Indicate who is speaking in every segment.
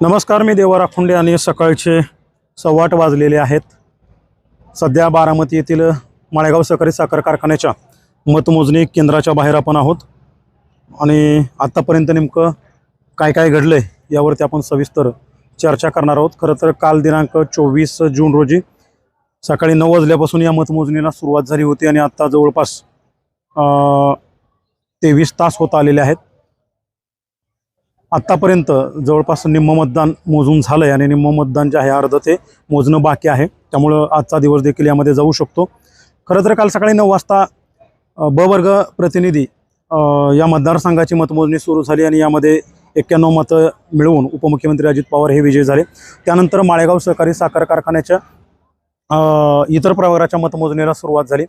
Speaker 1: नमस्कार मी देवा राखुंडे आणि सकाळचे सव्वाट वाजलेले आहेत. सध्या बारामती येथील माळेगाव सहकारी साखर कारखान्याच्या मतमोजणी केंद्राच्या बाहेर आपण आहोत. आणि आत्तापर्यंत नेमकं काय काय घडलं आहे यावरती आपण सविस्तर चर्चा करणार आहोत. खरं तर काल दिनांक चोवीस जून रोजी सकाळी नऊ वाजल्यापासून या मतमोजणीला सुरुवात झाली होती आणि आत्ता जवळपास तेवीस तास होत आलेले आहेत. आत्तापर्यंत जवळपास निम्म मतदान मोजून झालं आहे आणि निम्म मतदान जे आहे अर्ध ते मोजणं बाकी आहे. त्यामुळं आजचा दिवस देखील यामध्ये जाऊ शकतो. खरं तर काल सकाळी नऊ वाजता ब वर्ग प्रतिनिधी या मतदारसंघाची मतमोजणी सुरू झाली आणि यामध्ये एक्क्याण्णव मतं मिळवून उपमुख्यमंत्री अजित पवार हे विजयी झाले. त्यानंतर माळेगाव सहकारी साखर कारखान्याच्या इतर प्रवाराच्या मतमोजणीला सुरुवात झाली.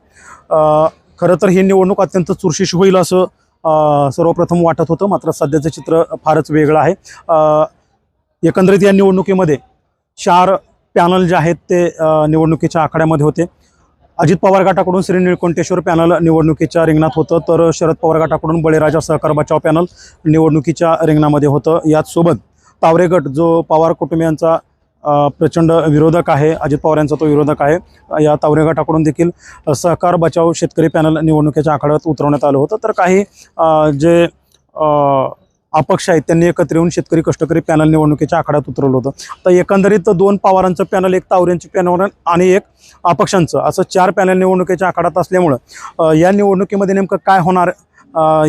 Speaker 1: खरं तर ही निवडणूक अत्यंत चुरशीशी होईल असं सर्वप्रथम वाटत होतं मात्र सध्याचं चित्र फारच वेगळं आहे. एकंदरीत या निवडणुकीमध्ये चार पॅनल जे आहेत ते निवडणुकीच्या आखाड्यामध्ये होते. अजित पवार गटाकडून श्री निळकोंटेश्वर पॅनल निवडणुकीच्या रिंगणात होतं तर शरद पवार गटाकडून बळीराजा सहकार बचाव पॅनल निवडणुकीच्या रिंगणामध्ये होतं. याचसोबत तावरेगट जो पवार कुटुंबियांचा प्रचंड विरोधक आहे. अजित पवार यांचा तो विरोधक आहे. या तावरे गटाकडून देखील सहकार बचाव शेतकरी पॅनल निवडणुकीच्या आखाड्यात उतरवण्यात आलं होतं. तर काही जे अपक्ष आहेत त्यांनी एकत्र येऊन शेतकरी कष्टकरी पॅनल निवडणुकीच्या आखाड्यात उतरवलं होतं. तर एकंदरीत दोन पवारांचं पॅनल एक तावऱ्यांची पॅनल आणि एक अपक्षांचं. असं चार पॅनल निवडणुकीच्या आखाड्यात असल्यामुळं या निवडणुकीमध्ये नेमकं काय होणार?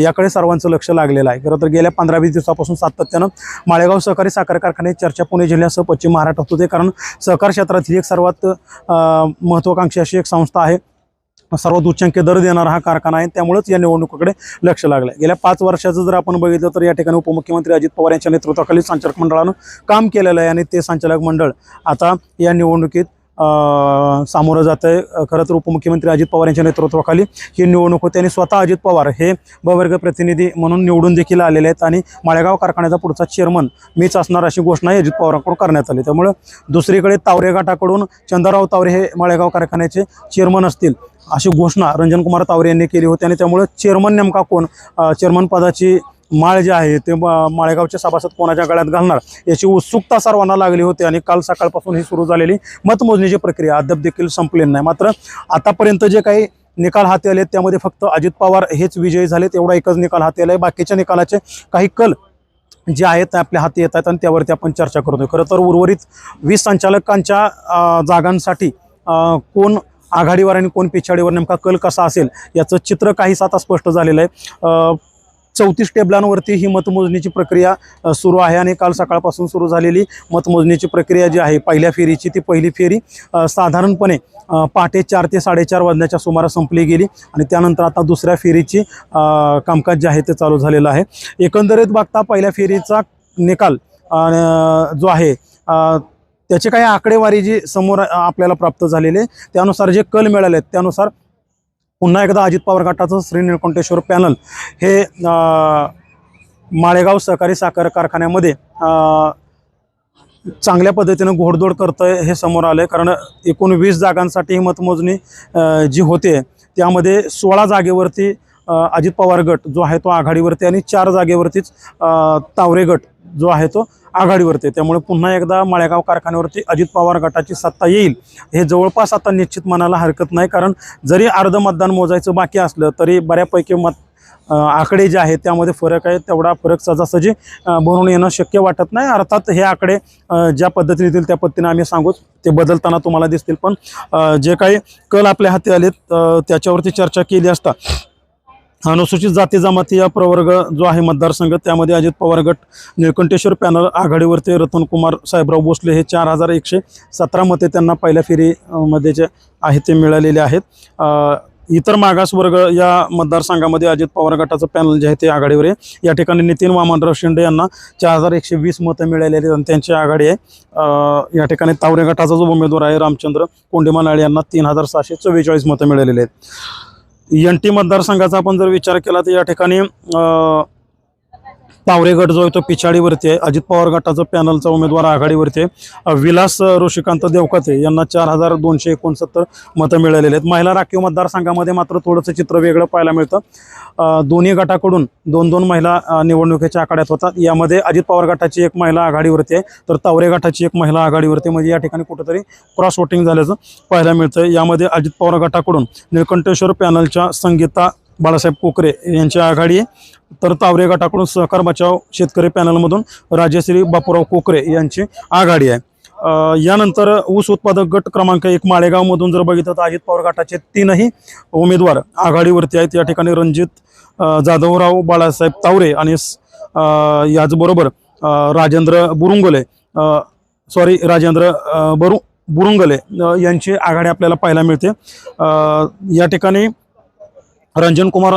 Speaker 1: याकडे सर्वांचं लक्ष लागलेलं आहे. खरं तर गेल्या पंधरा वीस दिवसापासून सातत्यानं माळेगाव सहकारी साखर कारखान्याची चर्चा पुणे जिल्ह्यासह पश्चिम महाराष्ट्रात होते. कारण सहकार क्षेत्रातील एक सर्वात महत्त्वाकांक्षी अशी एक संस्था आहे. सर्वात उच्चांकी दर देणारा हा कारखाना आहे. त्यामुळेच या निवडणुकीकडे लक्ष लागलं आहे गेल्या पाच वर्षाचं जर आपण बघितलं तर या ठिकाणी उपमुख्यमंत्री अजित पवार यांच्या नेतृत्वाखाली संचालक मंडळानं काम केलेलं आहे आणि ते संचालक मंडळ आता या निवडणुकीत सामोरं जात आहे. खरं तर उपमुख्यमंत्री अजित पवार यांच्या नेतृत्वाखाली ही निवडणूक होते आणि स्वतः अजित पवार हे बवर्ग प्रतिनिधी म्हणून निवडून देखील आलेले आहेत आणि माळेगाव कारखान्याचा पुढचा चेअरमन मीच असणार अशी घोषणाही अजित पवारांकडून करण्यात आली. त्यामुळं दुसरीकडे तावरे गटाकडून चंद्रराव तावरे हे माळेगाव कारखान्याचे चेअरमन असतील अशी घोषणा रंजनकुमार तावरे यांनी केली होती आणि त्यामुळं चेअरमन नेमका कोण? चेअरमन पदाची माळ जे आहे ते माळेगावचे सभासद कोणाच्या गळ्यात घालणार याची उत्सुकता सर्वांना लागली होती आणि काल सकाळपासून ही सुरू झालेली मतमोजणीची प्रक्रिया अद्याप देखील संपलेली नाही. मात्र आतापर्यंत जे काही निकाल हाती आले त्यामध्ये फक्त अजित पवार हेच विजयी झाले तेवढा एकच निकाल हाती आला आहे बाकीच्या निकालाचे काही कल जे आहेत ते आपल्या हाती येत आहेत आणि त्यावरती आपण चर्चा करतोय. खरं तर उर्वरित वीस संचालकांच्या जागांसाठी कोण आघाडीवर आणि कोण पिछाडीवर नेमका कल कसा असेल याचं चित्र काहीच आता स्पष्ट झालेलं आहे. चौतीस टेबलांवरती ही मतमोजणीची प्रक्रिया सुरू आहे आणि काल सकाळपासून सुरू झालेली मतमोजणीची प्रक्रिया जी आहे पहिल्या फेरीची ती पहिली फेरी साधारणपणे पहाटे चार ते साडेचार वाजण्याच्या सुमारास संपली गेली आणि त्यानंतर आता दुसऱ्या फेरीची कामकाज जे आहे ते चालू झालेलं आहे. एकंदरीत बघता पहिल्या फेरीचा निकाल जो आहे त्याची काही आकडेवारी जी समोर आपल्याला प्राप्त झालेली आहे त्यानुसार जे कल मिळाले आहेत त्यानुसार पुन्हा एकदा अजित पवार गटाचं श्री निळकंठेश्वर पॅनल हे माळेगाव सहकारी साखर कारखान्यामध्ये चांगल्या पद्धतीनं घोडदोड करतं आहे हे समोर आलं आहे कारण एकूण वीस जागांसाठी ही मतमोजणी जी होते त्यामध्ये सोळा जागेवरती अजित पवार गट जो आहे तो आघाडीवरती आणि चार जागेवरतीच तावरे गट जो आहे तो आघाडीवरती आहे. त्यामुळे पुन्हा एकदा माळेगाव कारखान्यावरती अजित पवार गटाची सत्ता येईल हे जवळपास आता निश्चित म्हणायला हरकत नाही. कारण जरी अर्ध मतदान मोजायचं बाकी असलं तरी बऱ्यापैकी मत आकडे जे आहेत त्यामध्ये फरक आहे. तेवढा फरक सजासजी बनवून येणं शक्य वाटत नाही. अर्थात हे आकडे ज्या पद्धतीने येतील त्या पद्धतीने आम्ही सांगूच ते बदलताना तुम्हाला दिसतील. पण जे काही कल आपल्या हाती आलेत त्याच्यावरती चर्चा केली असता अनुसूचित जाती जमाती या प्रवर्ग जो आहे मतदारसंघ त्यामध्ये अजित पवार गट निळकंठेश्वर पॅनल आघाडीवरती रतनकुमार साहेबराव भोसले हे चार हजार एकशे सतरा मते त्यांना पहिल्या फेरी मध्ये जे आहे ते मिळालेले आहेत. इतर मागासवर्ग या मतदारसंघामध्ये अजित पवार गटाचं पॅनल जे आहे ते आघाडीवर आहे. या ठिकाणी नितीन वामनराव शिंदे यांना चार हजार एकशे वीस मतं मिळालेली आहेत आणि त्यांची आघाडी आहे. या ठिकाणी तावरे गटाचा जो उमेदवार आहे रामचंद्र कोंडेमानाळे यांना तीन हजार सहाशे चव्वेचाळीस मतं मिळालेली आहेत. एन टी मतदारसंघाचा आपण जर विचार केला तर या ठिकाणी तावरे गट जो आहे तो पिछाडीवरती आहे. अजित पवार गटाचा पॅनलचा उमेदवार आघाडीवरती आहे. विलास ऋषिकांत देवकाते यांना चार हजार दोनशे एकोणसत्तर मतं मिळालेली आहेत. महिला राखीव मतदारसंघामध्ये मात्र थोडंसं चित्र वेगळं पाहायला मिळतं. दोन्ही गटाकडून दोन दोन महिला निवडणुकीच्या आखाड्यात होतात. यामध्ये अजित पवार गटाची एक महिला आघाडीवरती आहे तर तावरे गटाची एक महिला आघाडीवरती म्हणजे या ठिकाणी कुठंतरी क्रॉस वोटिंग झाल्याचं पाहायला मिळतं. यामध्ये अजित पवार गटाकडून निळकंठेश्वर पॅनलच्या संगीता बाळासाहेब कोकरे यांची आघाडी आहे. तर तावरे गटाकडून सहकार बचाव शेतकरी पॅनलमधून राजश्री बापूराव कोकरे यांची आघाडी आहे. यानंतर ऊस उत्पादक गट क्रमांक एक माळेगावमधून जर बघितलं तर अजित पवार गटाचे तीनही उमेदवार आघाडीवरती आहेत. या ठिकाणी रणजित जाधवराव बाळासाहेब तावरे आणि याचबरोबर राजेंद्र बुरुंगले सॉरी राजेंद्र बरु बुरुंगले यांची आघाडी आपल्याला पाहायला मिळते. या ठिकाणी रंजन कुमार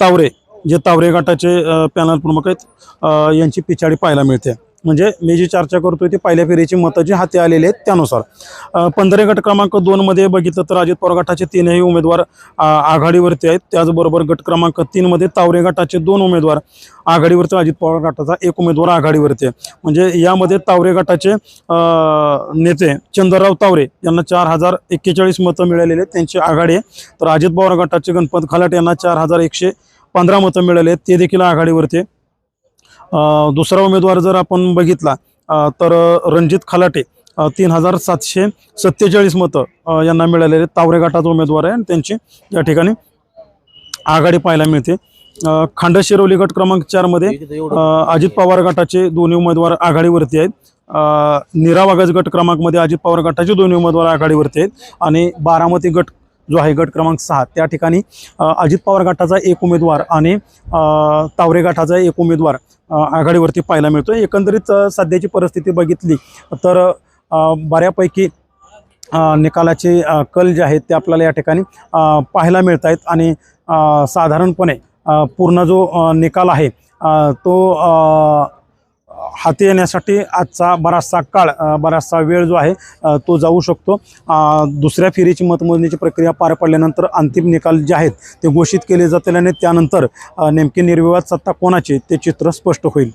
Speaker 1: तावरे जे तावरे गटाचे पॅनल प्रमुख आहेत यांची पिछाडी पाहायला मिळते. म्हणजे मी जी चर्चा करतोय ती पहिल्या फेरीची मतं जी हाती आलेली आहेत त्यानुसार. पंधरा गट क्रमांक दोनमध्ये बघितलं तर अजित पवार गटाचे तीनही उमेदवार आघाडीवरती आहेत. त्याचबरोबर गट क्रमांक तीनमध्ये तावरे गटाचे दोन उमेदवार आघाडीवरती अजित पवार गटाचा एक उमेदवार आघाडीवरती आहे. म्हणजे यामध्ये तावरे गटाचे नेते चंद्रराव तावरे यांना चार हजार एक्केचाळीस मतं मिळालेली आहेत. त्यांची आघाडी आहे. तर अजित पवार गटाचे गणपत खलाट यांना चार हजार एकशे पंधरा मतं मिळाले आहेत ते देखील आघाडीवरती दुसरा उमेदवार जर आपण बघितला तर रणजित खलाटे तीन हजार सातशे सत्तेचाळीस मतं यांना मिळालेले आहेत. तावरे गटाचा उमेदवार आहे आणि त्यांची या ठिकाणी आघाडी पाहायला मिळते. खांडशिरोली गट क्रमांक चारमध्ये अजित पवार गटाचे दोन्ही उमेदवार आघाडीवरती आहेत. अ, नीरा वागज गट क्रमांकमध्ये अजित पवार गटाचे दोन्ही उमेदवार आघाडीवरती आहेत. आणि बारामती गट जो आहे गट क्रमांक सहा. त्या ठिकाणी अजित पवार गटाचा एक उमेदवार आणि तावरे गटाचा एक उमेदवार आघाडीवरती पाहायला मिळतो एकंदरीत सध्याची परिस्थिती बघितली तर बऱ्यापैकी निकालाचे कल जे आहेत ते आपल्याला या ठिकाणी पाहायला मिळत आहेत आणि साधारणपणे पूर्ण जो निकाल आहे तो हाती येण्यासाठी आजचा बराचसा काळ बराचसा वेळ जो आहे तो जाऊ शकतो. दुसऱ्या फेरीची मतमोजणीची प्रक्रिया पार पडल्यानंतर अंतिम निकाल जे आहेत ते घोषित केले जातील आणि त्यानंतर नेमकी निर्विवाद सत्ता कोणाची ते चित्र स्पष्ट होईल.